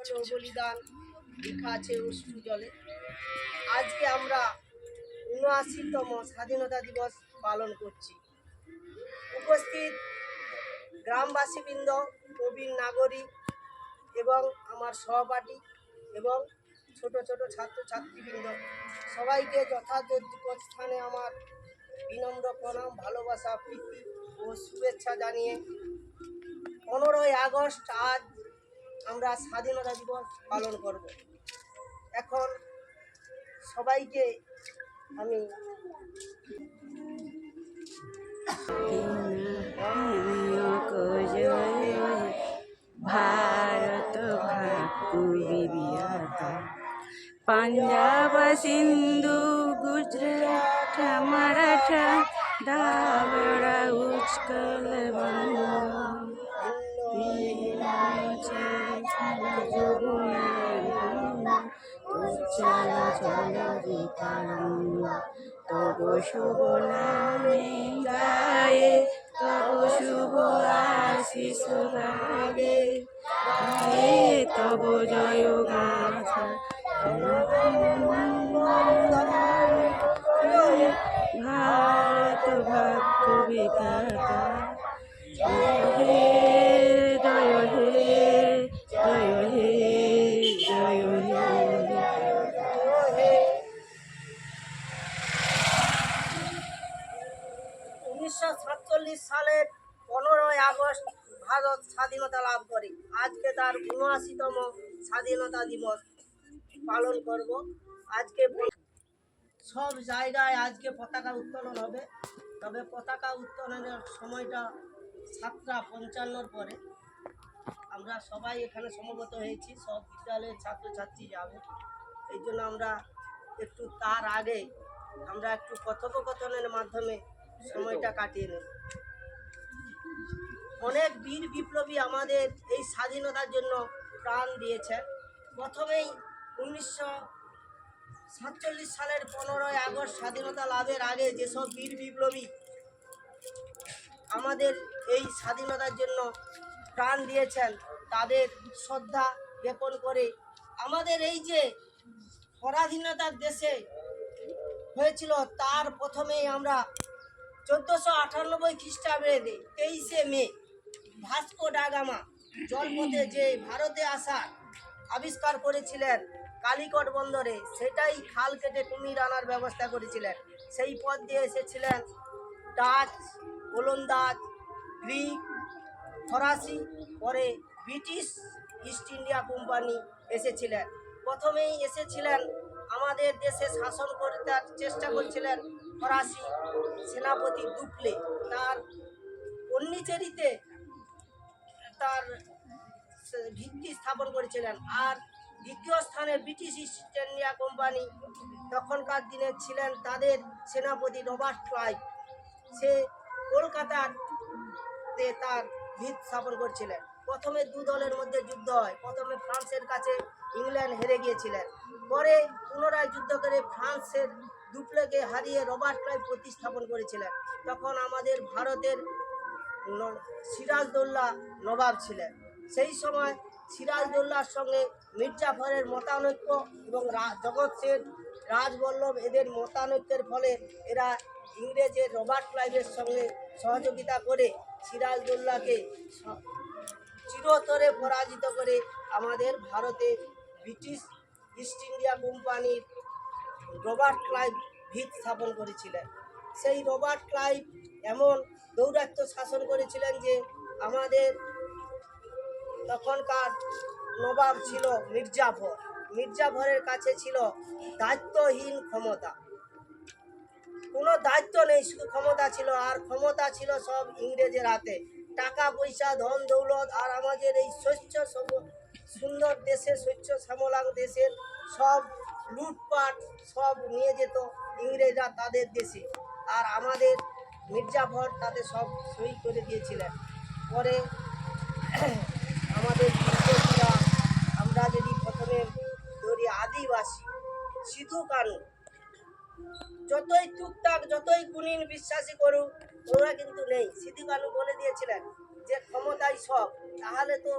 হলো বলিদান, লেখা আছে অশ্রু জলে। আজকে আমরা উনআশিতম স্বাধীনতা দিবস পালন করছি। উপস্থিত গ্রামবাসীবৃন্দ, প্রবীণ নাগরিক এবং আমার সহপাঠী এবং ছোট ছোট ছাত্রছাত্রীবৃন্দ, সবাইকে যথাযোগ্য স্থানে আমার বিনম্র প্রণাম, ভালোবাসা, প্রীতি ও শুভেচ্ছা জানিয়ে পনেরোই আগস্ট আজ আমরা স্বাধীনতা দিবস পালন করব। এখন সবাইকে আমি ভারত পাঞ্জাব সিন্ধু গুজরাট মারাঠা দাবড়া বঙ্গ। চল চল তব শুভ নামে গায়ে তব শুভ আশিস জয় গাথা স্বাধীনতা দিবস পালন করব। আজকে সব জায়গায় আজকে পতাকা উত্তোলন হবে। তবে পতাকা উত্তোলনের সময়টা সাতটা পঞ্চান্নর পরে। আমরা সবাই এখানে সমবেত হয়েছি, সব বিদ্যালয়ের ছাত্রছাত্রী যাবে। এই জন্য আমরা একটু তার আগে আমরা একটু কথোপকথনের মাধ্যমে সময়টা কাটিয়ে নেব। অনেক বীর বিপ্লবী আমাদের এই স্বাধীনতার জন্য প্রাণ দিয়েছেন। প্রথমেই উনিশশো সাতচল্লিশ সালের পনেরোই আগস্ট স্বাধীনতা লাভের আগে যেসব বীর বিপ্লবী আমাদের এই স্বাধীনতার জন্য প্রাণ দিয়েছেন, তাদের শ্রদ্ধা জ্ঞাপন করে আমাদের এই যে পরাধীনতার দেশে হয়েছিল, তার প্রথমেই আমরা চোদ্দোশো আটানব্বই খ্রিস্টাব্দে তেইশে মে ভাস্কো ডাগামা জলপথে যে ভারতে আসার আবিষ্কার করেছিলেন কালিকট বন্দরে। সেটাই খাল কেটে কুমির আনার ব্যবস্থা করেছিলেন। সেই পথ দিয়ে এসেছিলেন ডাচ ওলন্দাজ গ্রিক, ফরাসি, পরে ব্রিটিশ, ইস্ট ইন্ডিয়া কোম্পানি এসেছিলেন। প্রথমেই এসেছিলেন আমাদের দেশে শাসন করতে চেষ্টা করছিলেন ফরাসি সেনাপতি দুপলে। তার পন্ডিচেরিতে তার ভিত্তি স্থাপন করেছিলেন। আর দ্বিতীয় স্থানে ব্রিটিশ ইস্ট ইন্ডিয়া কোম্পানি তখনকার দিনে ছিলেন তাদের সেনাপতি রবার্ট ক্লাইভ। সে কলকাতার তার ভিত স্থাপন করছিলেন। প্রথমে দু দলের মধ্যে যুদ্ধ হয়। প্রথমে ফ্রান্সের কাছে ইংল্যান্ড হেরে গিয়েছিলেন। পরে পুনরায় যুদ্ধ করে ফ্রান্সের দুপ্লেকে হারিয়ে রবার্ট ক্লাইভ প্রতিস্থাপন করেছিলেন। তখন আমাদের ভারতের সিরাজদৌল্লা নবাব ছিলেন। সেই সময় সিরাজদৌল্লার সঙ্গে মির্জাফরের মতানৈক্য এবং জগৎ সেন, রাজবল্লভ এদের মতানৈক্যের ফলে এরা ইংরেজের রবার্ট ক্লাইভের সঙ্গে সহযোগিতা করে সিরাজদৌল্লাকে চিরতরে পরাজিত করে আমাদের ভারতে ব্রিটিশ ইস্ট ইন্ডিয়া কোম্পানির রবার্ট ক্লাইভ ভিত স্থাপন করেছিলেন। সেই রবার্ট ক্লাইভ এমন দৌরাত্ম্য শাসন করেছিলেন যে আমাদের তখনকার নবাব ছিল মির্জাফর। মির্জাফরের কাছে ছিল দায়িত্বহীন ক্ষমতা। কোনো দায়িত্ব নেই, শুধু ক্ষমতা ছিল, আর ক্ষমতা ছিল সব ইংরেজের হাতে। টাকা পয়সা ধন দৌলত আর আমাদের এই স্বচ্ছ সব- সুন্দর দেশে স্বচ্ছ শ্যামলাং দেশের সব লুটপাট সব নিয়ে যেত ইংরেজরা তাদের দেশে। আর আমাদের মির্জাফর তাদের সব সই করে দিয়েছিলেন। পরে আমাদের বিপ্লবীরা আমরা যদি প্রথমে ধরি আদিবাসী, সিধু কানু, যতই টুকটাক, যতই কুনিন বিশ্বাসী করুক, ওরা কিন্তু নেই। সিধু কানু বলে দিয়েছিলেন যে ক্ষমতাই সব, তাহলে তো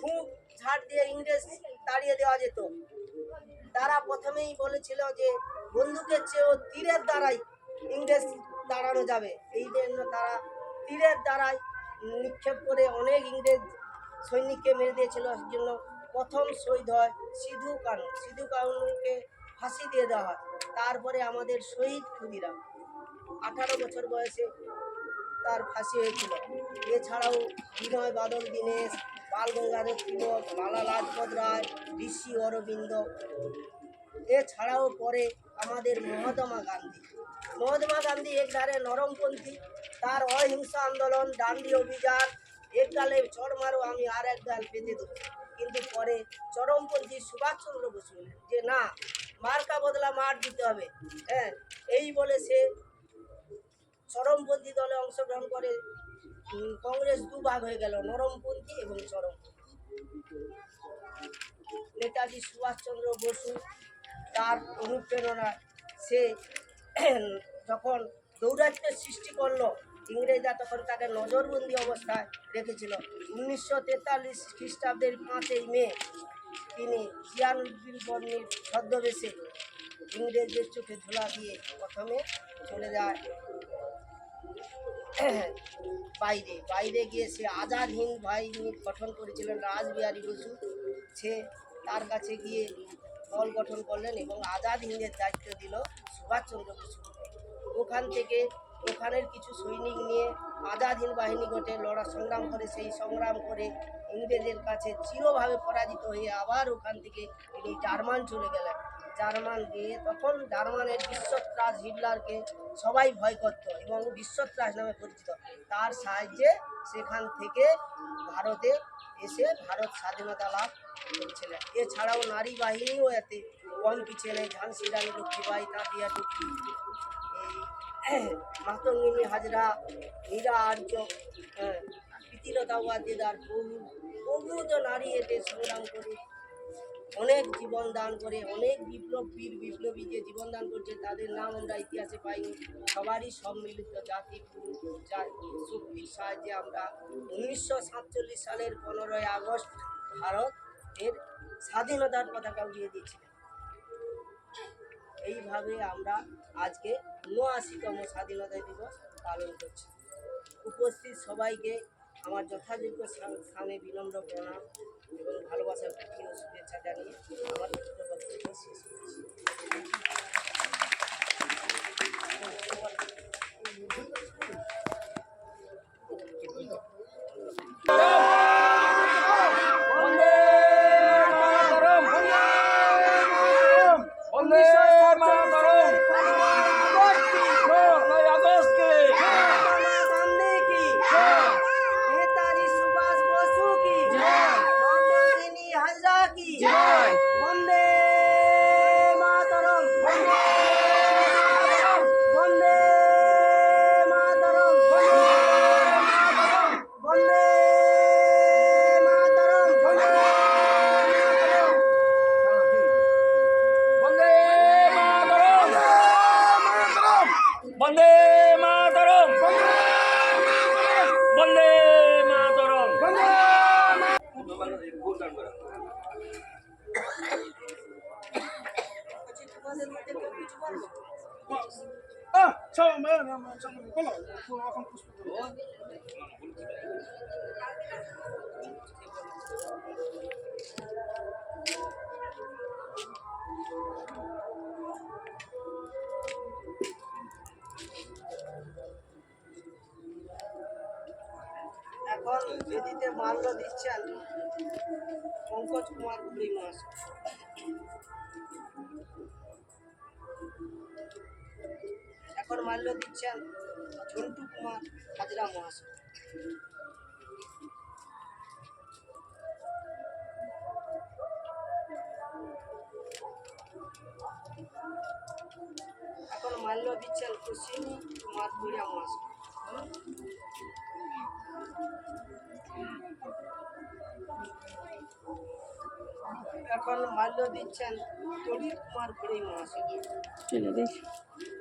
খুব ঝাড় দিয়ে ইংরেজ তাড়িয়ে দেওয়া যেত। তারা প্রথমেই বলেছিল যে, বন্দুকের চেয়েও তীরের দ্বারাই ইংরেজ দাঁড়ানো যাবে। এই জন্য তারা তীরের দ্বারাই নিক্ষেপ করে অনেক ইংরেজ সৈনিককে মেরে দিয়েছিল। সেই জন্য প্রথম শহীদ হয় সিধু কানু। সিধু কানুকে ফাঁসি দিয়ে দেওয়া হয়। তারপরে আমাদের শহীদ ক্ষুদিরাম। আঠারো বছর বয়সে তার ফাঁসি হয়েছিল। এছাড়াও বিনয় বাদল, দীনেশ বাল গঙ্গাধর তিলক লালা লাজপত রায়, ঋষি অরবিন্দ। এছাড়াও পরে আমাদের মহাত্মা গান্ধী। মহাত্মা গান্ধী এক ধারে নরমপন্থী। তার অহিংসা আন্দোলন, ডান্ডি অভিযান এক গালে চড় মারো, আমি আর এক গাল পেতে দেবো। কিন্তু পরে চরমপন্থী সুভাষচন্দ্র বসু যে, না, মার্কা বদলা মার দিতে হবে। হ্যাঁ এই বলে সে চরমপন্থী দলে অংশগ্রহণ করে। কংগ্রেস দুভাগ হয়ে গেল, নরমপন্থী এবং চরমপন্থী। নেতাজি সুভাষচন্দ্র বসু তার অনুপ্রেরণায় সে যখন দৌরাত্মের সৃষ্টি করল ইংরেজরা তখন তাকে নজরবন্দি অবস্থায় রেখেছিল। উনিশশো তেতাল্লিশ খ্রিস্টাব্দের পাঁচই মে তিনি জিয়ানুদ্দিন বর্ণির ছদ্মবেশে ইংরেজদের চোখে ধুলা দিয়ে প্রথমে চলে যায়। বাইরে বাইরে গিয়ে সে আজাদ হিন্দ বাহিনী গঠন করেছিলেন রাসবিহারী বসু। সে তার কাছে গিয়ে দল গঠন করলেন এবং আজাদ হিন্দের দায়িত্ব দিল সুভাষচন্দ্র বসু ওখান থেকে ওখানের কিছু সৈনিক নিয়ে আজাদ বাহিনী ঘটে, লড়া সংগ্রাম করে, সেই সংগ্রাম করে ইংরেজের কাছে চিরভাবে পরাজিত হয়ে আবার ওখান থেকে তিনি জার্মান চলে গেলেন। জার্মান গিয়ে তখন জার্মানের বিশ্বত্রাস হিটলারকে সবাই ভয় করত এবং বিশ্বত্রাস নামে পরিচিত। তার সাহায্যে সেখান থেকে ভারতে এসে ভারত স্বাধীনতা লাভ করেছিলেন। এছাড়াও নারী বাহিনীও এতে কম পিছিয়ে নেই ঝান্সি রানী লক্ষ্মীবাই তাঁতিয়া টুকি মাতঙ্গিনী হাজরা মীরা আর্য হ্যাঁ, প্রীতিলতা ওয়াদ্দেদার বহু বহু তো নারী এতে সংগ্রাম করে। অনেক জীবন দান করে অনেক বিপ্লব বীর বিপ্লবী যে জীবন দান করছে তাদের নাম আমরা ইতিহাসে পাইনি। সবারই সম্মিলিত জাতি শক্তির সাহায্যে আমরা উনিশশো সাতচল্লিশ সালের পনেরোই আগস্ট ভারত এর স্বাধীনতার পতাকা উড়িয়ে দিয়েছিলেন এইভাবে আমরা আজকে উনআশিতম স্বাধীনতা দিবস পালন করছি। উপস্থিত সবাইকে আমার যথাযোগ্য স্থান- বিনম্র প্রণাম এবং ভালোবাসার প্রতি শুভেচ্ছা জানিয়ে আমার বক্তব্য শেষ করছি। বন্দে মাতরম নয় আগস্টকে মহাত্মা গান্ধী কি নেতাজি সুভাষ বসু কি মমতাজিনী হাজরা কি বন্দে মাতরম বন্দে মাতরম বন্দে মাতরম বন্দে মাতরম বন্দে মাতরম বন্দে মাতরম এখন বেদিতে মাল্য দিচ্ছেন পঙ্কজ কুমার পুরী মহাশয় এখন মাল্য দিচ্ছেন ঝন্টু কুমার হাজরা মহাশয় এখন মাল্য দিচ্ছেন কুশিনী কুমার পুরিয়া মহাশয় এখন মাল্য দিচ্ছেন তড়িৎ কুমার পুরী মহাশয় চলে দেখ না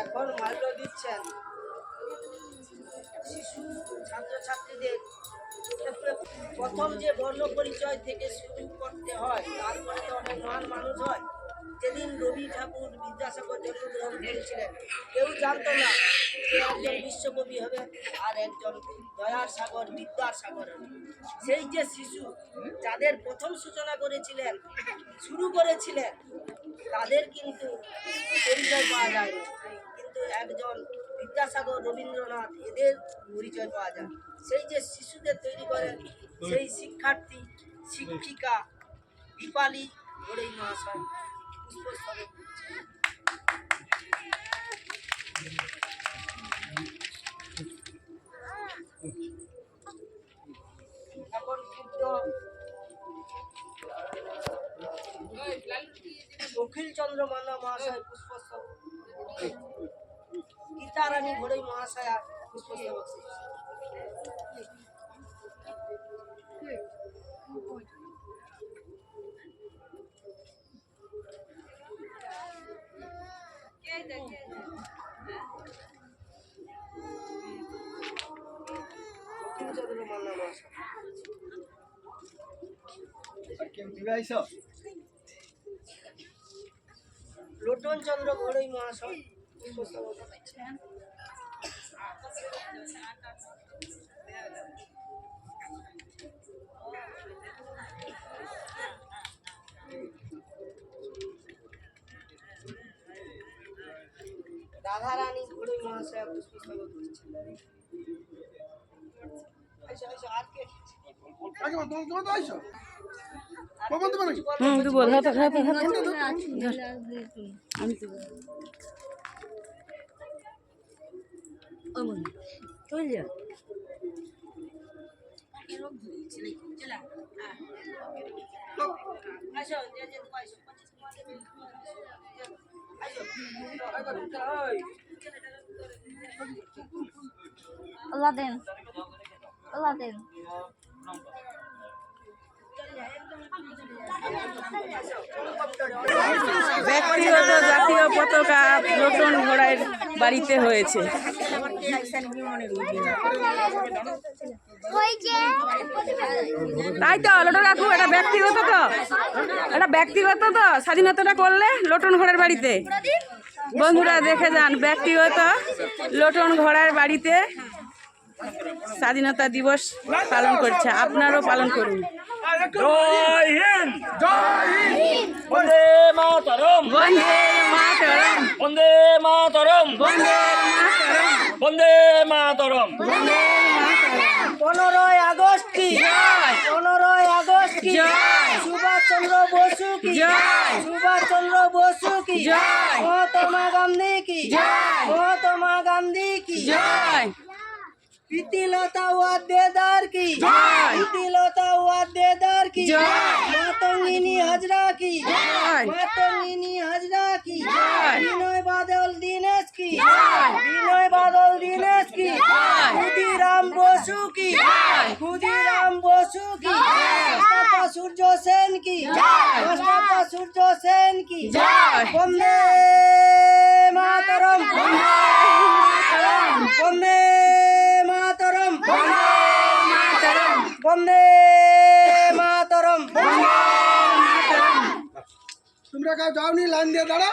এখন মাল্য দিচ্ছেন শিশু ছাত্রছাত্রীদের প্রথম যে বর্ণ পরিচয় থেকে শুরু করতে হয় তারপরে অনেক মহান মানুষ হয়। যেদিন রবি ঠাকুর বিদ্যাসাগর জন্মগ্রহণ করেছিলেন কেউ জানতো না যে একজন বিশ্বকবি হবে আর একজন দয়ার সাগর বিদ্যার সাগর হবে। সেই যে শিশু যাদের প্রথম সূচনা করেছিলেন, শুরু করেছিলেন, তাদের কিন্তু পরিচয় পাওয়া যায় কিন্তু একজন বিদ্যাসাগর, রবীন্দ্রনাথ, এদের পরিচয় পাওয়া যায় সেই যে শিশুদের তৈরি করেন, সেই শিক্ষার্থী, শিক্ষিকা, দীপালি ঘোড়েই মহাশয়। পুষ্পস্তবক দিচ্ছেন। এখন ক্ষুদ্র অখিল চন্দ্র মান্না মহাশয় পুষ্পস্তবক গীতারানী ঘোড়ই মহাশয়া পুষ্পস্তবক লোটন চন্দ্র ঘোড়ই মহাশয় রাধারানী ঘোড়ই মহাশয় পুষ্পস্তবক হুম তুই বল হাত হাত হাত আমি তো চল যা আইসো, যে যে। তুমি আইসো, পঁচিশ তোমাদের আইসো। আল্লাহ দেন। আল্লাহ দেন ব্যক্তিগত জাতীয় পতাকা লোটন ঘোড়ার বাড়িতে হয়েছে। তাই তো, লোটন কাকু, এটা ব্যক্তিগত তো। এটা ব্যক্তিগত তো, স্বাধীনতাটা করলে লোটন ঘোড়ার বাড়িতে। বন্ধুরা, দেখে যান, ব্যক্তিগত লোটন ঘোড়ার বাড়িতে স্বাধীনতা দিবস পালন করছে। আপনারও পালন করুন। জয় হিন্দ। বন্দে মাতরম। বন্দে মাতরম। বন্দে মাতরম। বন্দে মাতরম। বন্দে মাতরম। বন্দে মাতরম। পনেরোই আগস্ট কি? জয়। পনেরোই আগস্ট কি? জয়। সুভাষ চন্দ্র বসু কি? জয়। সুভাষ চন্দ্র বসু কি? জয়। মহাত্মা গান্ধী কি? জয়। মহাত্মা গান্ধী কি জয় প্রীতিলতা ওয়াদ্দেদার কি। প্রীতিলতা ওয়াদ্দেদার কি। মাতঙ্গিনী হাজরা কি। মাতঙ্গিনী হাজরা কি। বিনয় বাদল দীনেশ কি। বিনয় বাদল দীনেশ কি। ক্ষুদিরাম বসু কি। ক্ষুদিরাম বসু কি সূর্য সেন কি সূর্য সেন কি। বন্দে মাতরম বন্দে মাতরম মাতরম বন্দে মাতরম। তোমরা কাউ যাওনি লাইন দিয়ে দাঁড়া